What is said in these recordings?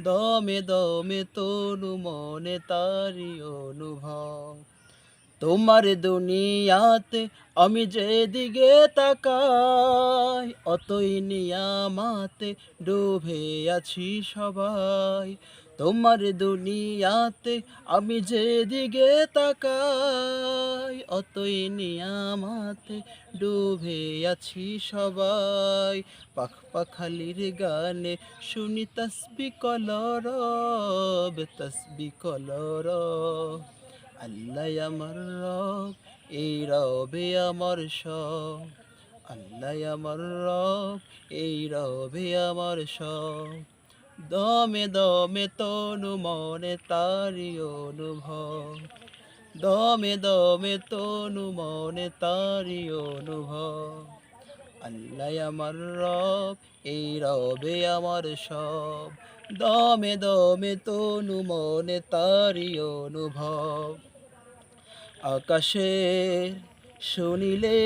দমে দমে তনু মনে তারি অনুভব। তোমার দুনিয়াতে আমি যেদিকে তাকাই, অতই নিয়ামাতে ডুবে আছি সবাই। তোমার দুনিয়াতে আমি যেদিকে তাকাই, অতই নিয়ামাতে ডুবে আছি সবাই। পাখ পাখালির গানে শুনি তসবি কলরব তসবি কলরব আল্লাহ আমার রব, এই রবে আমার সব। আল্লাহ আমার রব, এই রবে আমার সব। দমে দমে তনু মনে তারি অনুভব। দমে দমে তনু মনে তারি অনুভব। আল্লাহ আমার রব, এই রবে আমার সব। দমে দমে তনু মনে তারি অনুভব। আকাশে শুনিলে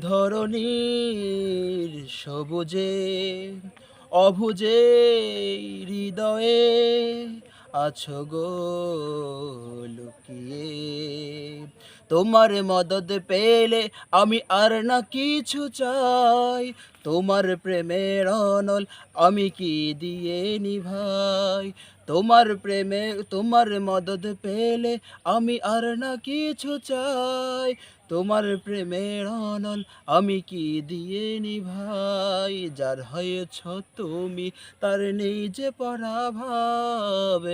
ধরণীর সবুজে অভুজে হৃদয়ে আছো গো লুকিয়ে। তোমার মদদ পেলে আমি আর না কিছু চাই। তোমার প্রেমের অনল আমি কি দিয়ে নিভাই? তোমার প্রেমে, তোমার মদদ পেলে আমি আর না কিছু চাই। তোমার প্রেমের অনল আমি কি দিয়ে নিভাই? যার হয়েছ তুমি, তার যে পরাভাব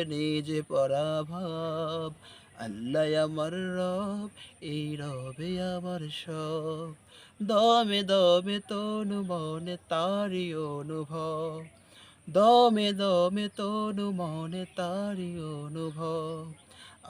যে পরাভাব। আল্লাহ আমার রব, এই রবে আমার সব। দমে দমে তনু মনে তারি অনুভব। দমে দমে তনু মনে তারি অনুভব।